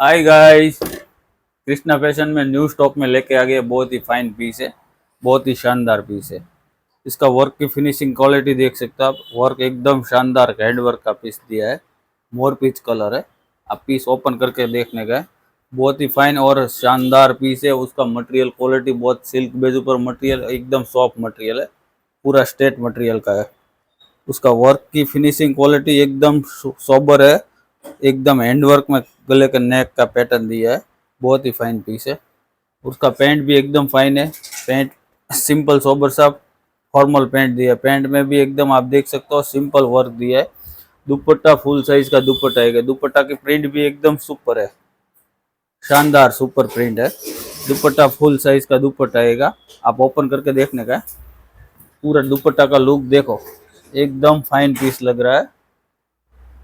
हाय guys Krishna fashion में new stock में लेके आ गए, बहुत ही फाइन पीस है, बहुत ही शानदार पीस है। इसका वर्क की फिनिशिंग क्वालिटी देख सकते हो आप। वर्क एकदम शानदार हैंड वर्क का पीस दिया है। मोर पीच कलर है। आप पीस ओपन करके देखने है बहुत ही फाइन और शानदार पीस है। उसका मटेरियल क्वालिटी बहुत सिल्क बेज ऊपर मटेरियल एकदम सॉफ्ट मटेरियल है। पूरा स्टेट मटेरियल का है। उसका वर्क की फिनिशिंग क्वालिटी एकदम सोबर है। एकदम हैंडवर्क में गले के नेक का पैटर्न दिया है, बहुत ही फाइन पीस है। उसका पैंट भी एकदम फाइन है। पैंट सिंपल सोबर सा फॉर्मल पैंट दिया है। पैंट में भी एकदम आप देख सकते हो सिंपल वर्क दिया है। दुपट्टा फुल साइज़ का दुपट्टा है। दुपट्टा की प्रिंट भी एकदम सुपर है। शानदार सुपर प्रिंट है। दुपट्टा फुल साइज़ का दुपट्टा आएगा आप ओपन करके देखने का पूरा दुपट्टा का लुक देखो। एकदम फाइन पीस लग रहा है।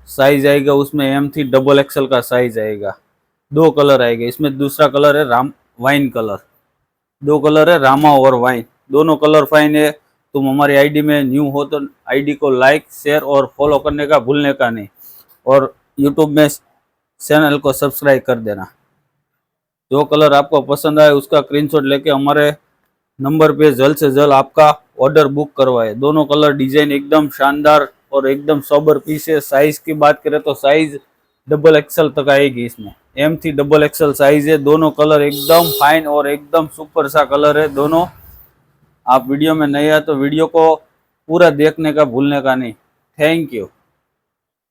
साइज़ आएगा, उसमें एम थी डबल एक्सल का साइज़ आएगा। दो कलर आएगा, इसमें दूसरा कलर है राम वाइन कलर दो कलर है रामा और वाइन दोनों कलर फाइन है, तुम हमारी आईडी में न्यू हो तो आईडी को लाइक शेयर और फॉलो करने का भूलने का नहीं। और यूट्यूब में चैनल को सब्सक्राइब कर देना। जो कलर आपको पसंद आए, उसका स्क्रीनशॉट लेके हमारे नंबर पे जल्द से जल्द आपका ऑर्डर बुक करवाए। दोनों कलर डिज़ाइन एकदम शानदार और एकदम सोबर पीस है साइज़ की बात करें तो साइज़ डबल एक्सल तक आएगी इसमें। एम थी डबल एक्सल साइज़ है, दोनों कलर एकदम फाइन और एकदम सुपर सा कलर है, दोनों। आप वीडियो में नहीं आए तो वीडियो को पूरा देखने का, भूलने का नहीं। Thank you